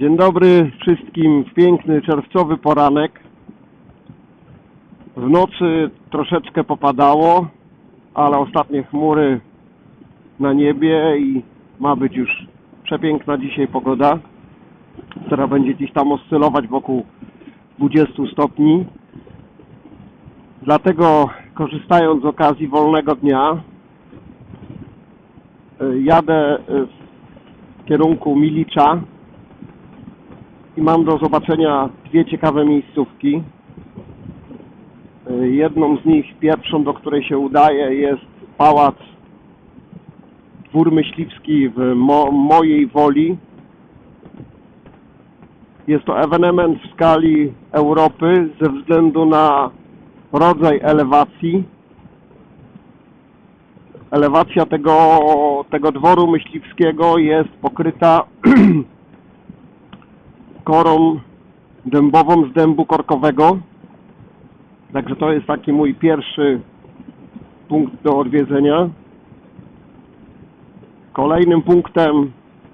Dzień dobry wszystkim piękny czerwcowy poranek. W nocy troszeczkę popadało, ale ostatnie chmury na niebie i ma być już przepiękna dzisiaj pogoda, która będzie gdzieś tam oscylować wokół 20 stopni. Dlatego korzystając z okazji wolnego dnia y, jadę y, w kierunku Milicza i mam do zobaczenia dwie ciekawe miejscówki. Y, Jedną z nich, pierwszą, do której się udaje, jest pałac Dwór Myśliwski w Mo- mojej woli. Jest to ewenement w skali Europy ze względu na rodzaj elewacji. Elewacja tego, tego dworu myśliwskiego jest pokryta korą dębową z dębu korkowego. Także to jest taki mój pierwszy punkt do odwiedzenia. Kolejnym punktem,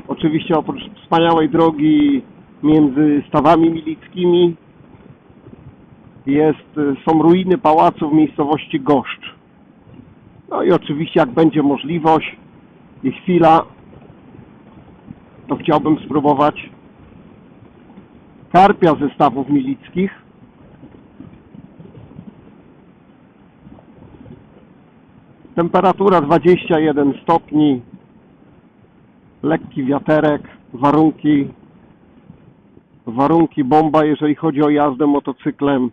oczywiście oprócz wspaniałej drogi między stawami milickimi, jest, są ruiny pałacu w miejscowości Goszcz. No i oczywiście jak będzie możliwość i chwila, to chciałbym spróbować karpia ze stawów milickich. Temperatura 21 stopni, lekki wiaterek, warunki warunki bomba, jeżeli chodzi o jazdę motocyklem.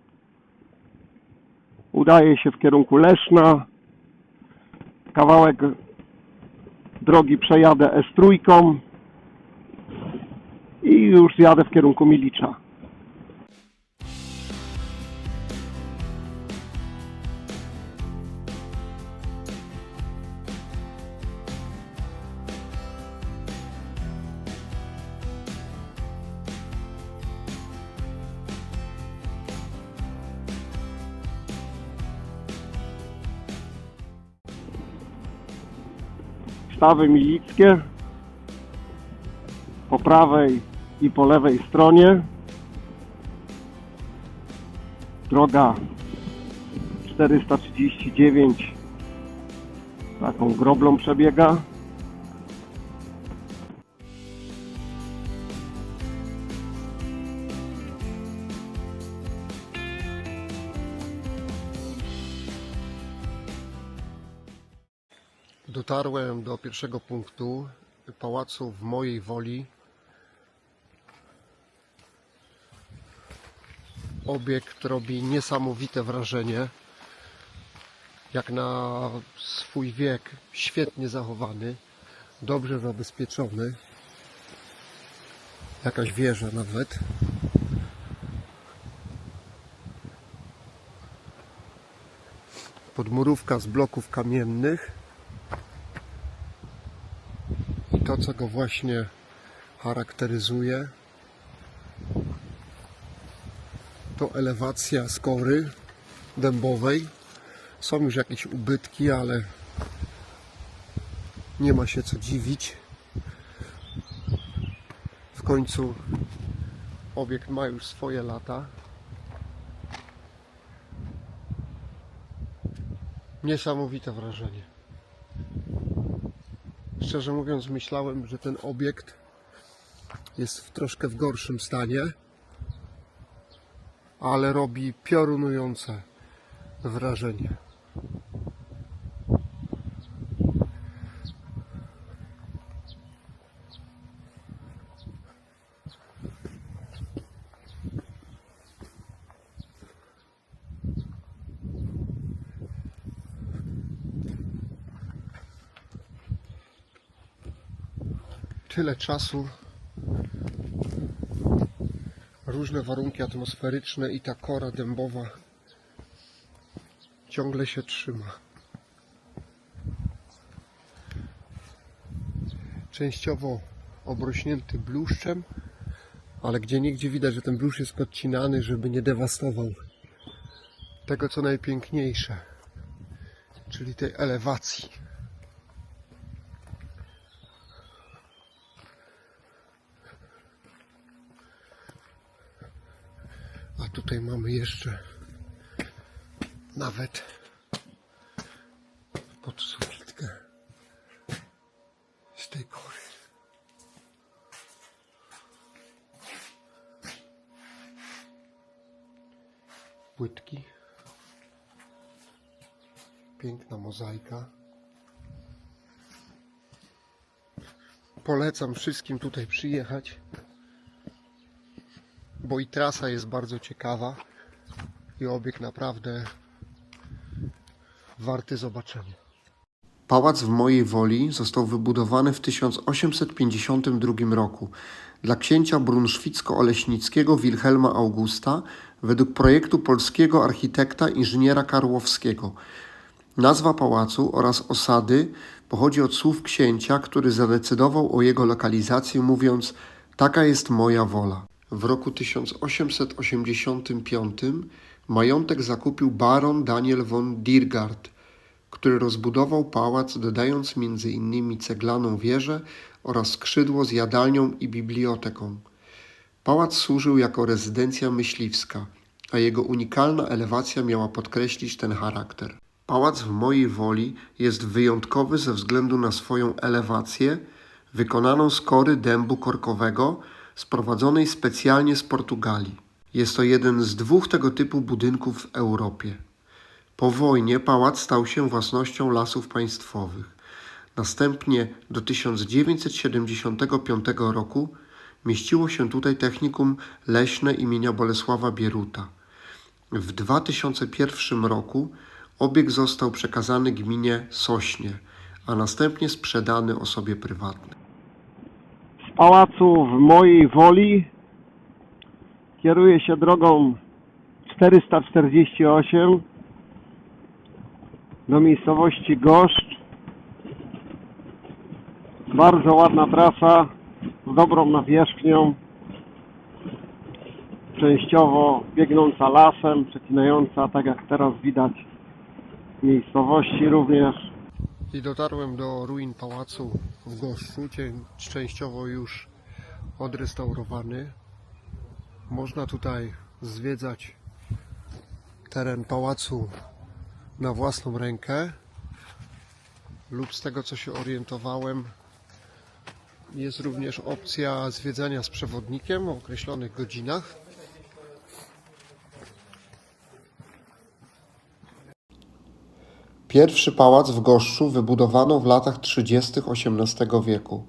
Udaje się w kierunku Leszna. Kawałek drogi przejadę S3 i już jadę w kierunku Milicza. Stawy milickie po prawej i po lewej stronie. Droga 439 taką groblą przebiega. Dotarłem do pierwszego punktu pałacu w mojej woli. Obiekt robi niesamowite wrażenie. Jak na swój wiek, świetnie zachowany, dobrze zabezpieczony. Jakaś wieża nawet. Podmurówka z bloków kamiennych. I to, co go właśnie charakteryzuje, to elewacja skory dębowej. Są już jakieś ubytki, ale nie ma się co dziwić. W końcu obiekt ma już swoje lata. Niesamowite wrażenie. Szczerze mówiąc, myślałem, że ten obiekt jest w troszkę w gorszym stanie, ale robi piorunujące wrażenie. tyle czasu, różne warunki atmosferyczne i ta kora dębowa ciągle się trzyma. Częściowo obrośnięty bluszczem, ale gdzie nigdzie widać, że ten bluszcz jest podcinany, żeby nie dewastował tego, co najpiękniejsze, czyli tej elewacji. Tutaj mamy jeszcze nawet pod sufitkę z tej. Płytki. Piękna mozaika. Polecam wszystkim tutaj przyjechać, bo i trasa jest bardzo ciekawa i obiekt naprawdę warty zobaczenia. Pałac w mojej woli został wybudowany w 1852 roku dla księcia brunszwicko-oleśnickiego Wilhelma Augusta według projektu polskiego architekta inżyniera Karłowskiego. Nazwa pałacu oraz osady pochodzi od słów księcia, który zadecydował o jego lokalizacji, mówiąc: Taka jest moja wola. W roku 1885 majątek zakupił baron Daniel von Diergard, który rozbudował pałac, dodając innymi ceglaną wieżę oraz skrzydło z jadalnią i biblioteką. Pałac służył jako rezydencja myśliwska, a jego unikalna elewacja miała podkreślić ten charakter. Pałac w mojej woli jest wyjątkowy ze względu na swoją elewację, wykonaną z kory dębu korkowego, sprowadzonej specjalnie z Portugalii. Jest to jeden z dwóch tego typu budynków w Europie. Po wojnie pałac stał się własnością lasów państwowych. Następnie do 1975 roku mieściło się tutaj technikum leśne imienia Bolesława Bieruta. W 2001 roku obiekt został przekazany gminie Sośnie, a następnie sprzedany osobie prywatnej. Pałacu w mojej woli kieruję się drogą 448 do miejscowości Goszcz. Bardzo ładna trasa z dobrą nawierzchnią. Częściowo biegnąca lasem, przecinająca, tak jak teraz widać miejscowości również. I dotarłem do ruin pałacu w Goszczu, częściowo już odrestaurowany. Można tutaj zwiedzać teren pałacu na własną rękę lub z tego co się orientowałem jest również opcja zwiedzania z przewodnikiem o określonych godzinach. Pierwszy pałac w Goszczu wybudowano w latach 30. XVIII wieku.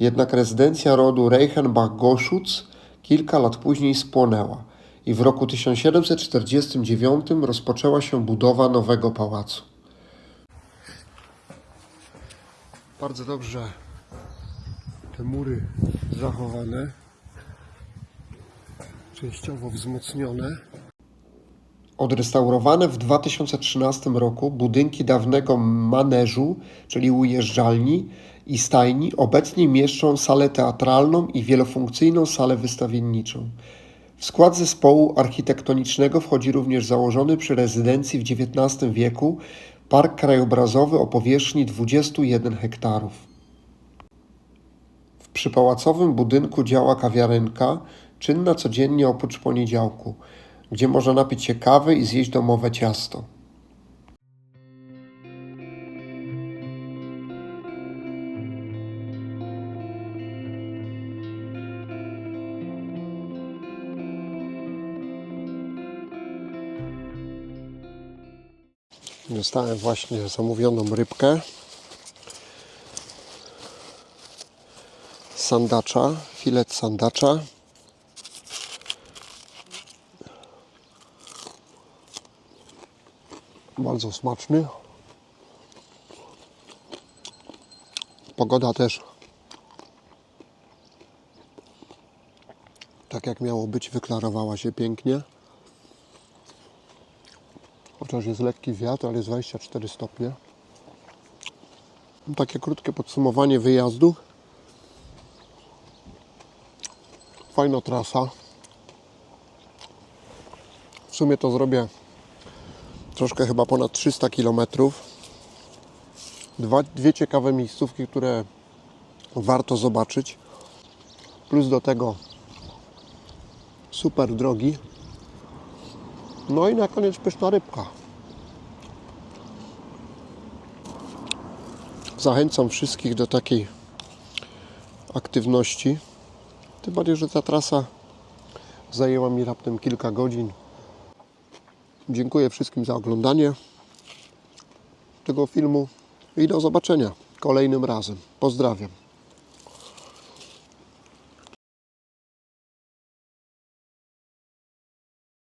Jednak rezydencja rodu Reichenbach-Goschutz kilka lat później spłonęła i w roku 1749 rozpoczęła się budowa nowego pałacu. Bardzo dobrze te mury zachowane, częściowo wzmocnione. Odrestaurowane w 2013 roku budynki dawnego maneżu, czyli ujeżdżalni i stajni, obecnie mieszczą salę teatralną i wielofunkcyjną salę wystawienniczą. W skład zespołu architektonicznego wchodzi również założony przy rezydencji w XIX wieku park krajobrazowy o powierzchni 21 hektarów. W przypałacowym budynku działa kawiarenka, czynna codziennie oprócz poniedziałku, gdzie można napić się kawy i zjeść domowe ciasto. Dostałem właśnie zamówioną rybkę. Sandacza, filet sandacza. Bardzo smaczny. Pogoda też tak jak miało być, wyklarowała się pięknie. Chociaż jest lekki wiatr, ale jest 24 stopnie. Takie krótkie podsumowanie wyjazdu. Fajna trasa. W sumie to zrobię troszkę chyba ponad 300 km. Dwa, dwie ciekawe miejscówki, które warto zobaczyć. Plus do tego super drogi No i na koniec pyszna rybka. Zachęcam wszystkich do takiej aktywności. Tym bardziej, że ta trasa zajęła mi raptem kilka godzin. Dziękuję wszystkim za oglądanie tego filmu i do zobaczenia kolejnym razem. Pozdrawiam.